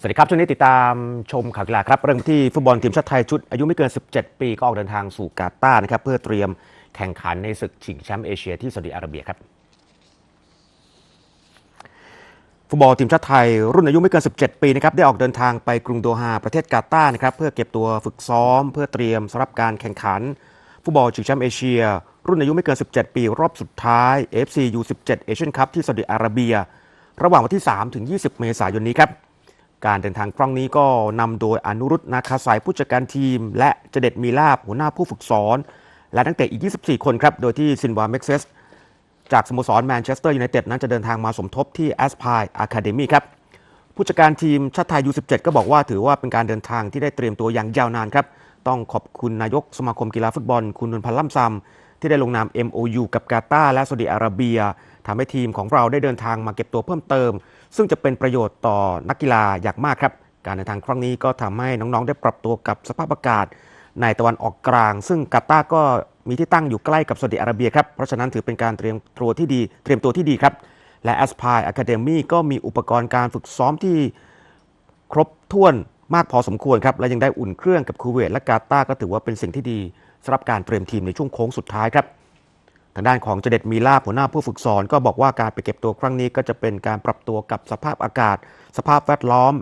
สวัสดีครับ ช่วงนี้ติดตามชมข่าวกีฬาครับเริ่มที่ฟุตบอลทีมชาติไทยชุด อายุไม่เกิน 17 ปีก็ออกเดินทางสู่กาตาร์นะครับเพื่อเตรียมแข่งขันในศึกชิงแชมป์เอเชียที่ซาอุดิอาระเบียครับฟุตบอลทีมชาติไทย รุ่นอายุไม่เกิน 17 ปีนะครับได้ออกเดินทางไปกรุงโดฮาประเทศกาตาร์นะครับเพื่อเก็บตัวฝึกซ้อม เพื่อเตรียมสำหรับการแข่งขันฟุตบอลชิงแชมป์เอเชีย รุ่นอายุไม่เกิน 17 ปี รอบสุดท้าย FC U17 Asian Cup ที่ซาอุดิอาระเบีย ระหว่างวันที่ 3 ถึง 20 เมษายนนี้ครับ การเดินทางครั้งนี้ก็นำโดยอนุรุตนาคาสายผู้จัดการทีม และเจเด็ดมีลาบหัวหน้าผู้ฝึกสอน และนักเตะอีก 24 คนครับ โดยที่ซินวาเม็กเซสจากสโมสรแมนเชสเตอร์ยูไนเต็ดนั้นจะเดินทางมาสมทบที่แอสพายอะคาเดมีครับ ผู้จัดการทีมชาติไทยยู17ก็บอกว่าถือว่าเป็นการเดินทางที่ได้เตรียมตัวอย่างยาวนานครับ ต้องขอบคุณนายกสมาคมกีฬาฟุตบอล คุณนนพันธ์ล่ำซำที่ได้ลงนาม MOU กับกาตาร์และซาอุดิอาระเบีย ทำให้ทีมของเราได้เดินทางมาเก็บตัวเพิ่มเติม ซึ่งจะเป็นประโยชน์ต่อนักกีฬาอย่างมากครับ การเดินทางครั้งนี้ก็ทำให้น้องๆ ได้ปรับตัวกับสภาพอากาศ ในตะวันออกกลาง ซึ่งกาตาร์ก็มีที่ตั้งอยู่ใกล้กับซาอุดิอาระเบียครับเพราะฉะนั้นถือเป็นการเตรียมตัวที่ดีเตรียมตัวที่ดีครับและ a s p i r e Academy ก็มีอุปกรณ์การฝึกซ้อมที่ครบถ้วนมากพอสมควรครับ และยังได้อุ่นเครื่องกับคูเวตและกาตาร์ก็ถือว่าเป็นสิ่งที่ดีสำหรับการเตรียมทีมในช่วงโค้งสุดท้ายครับ ทางด้านของเจเด็ดมีลาหัวหน้าผู้ฝึกสอน ก็บอกว่าการไปเก็บตัวครั้งนี้ก็จะเป็นการปรับตัวกับสภาพอากาศ สภาพแวดล้อม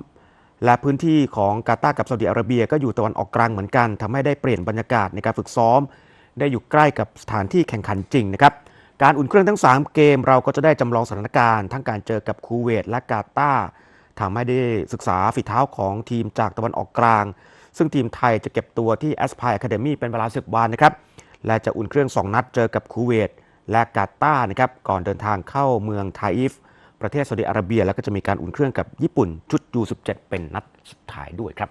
และพื้นที่ของกาตาร์กับซาอุดิอาระเบีย ก็อยู่ตะวันออกกลางเหมือนกันทำให้ได้เปลี่ยนบรรยากาศในการฝึกซ้อม ได้อยู่ใกล้กับสถานที่แข่งขันจริงนะครับการอุ่นเครื่องทั้ง 3 เกมเราก็จะได้จำลองสถานการณ์ ทั้งการเจอกับคูเวตและกาตาร์ทำให้ได้ศึกษาฝีเท้าของทีมจากตะวันออกกลาง ซึ่งทีมไทยจะเก็บตัวที่ a s p i r e Academy เป็นเวลา 10 วันนะครับ และจะอุ่นเครื่อง 2 นัดเจอกับคูเวตและกาตาร์นะครับก่อนเดินทางเข้าเมืองไทอิฟ ประเทศซาอุดิอาระเบีย แล้วก็จะมีการอุ่นเครื่องกับญี่ปุ่นชุด U17 เป็นนัดสุดท้ายด้วยครับ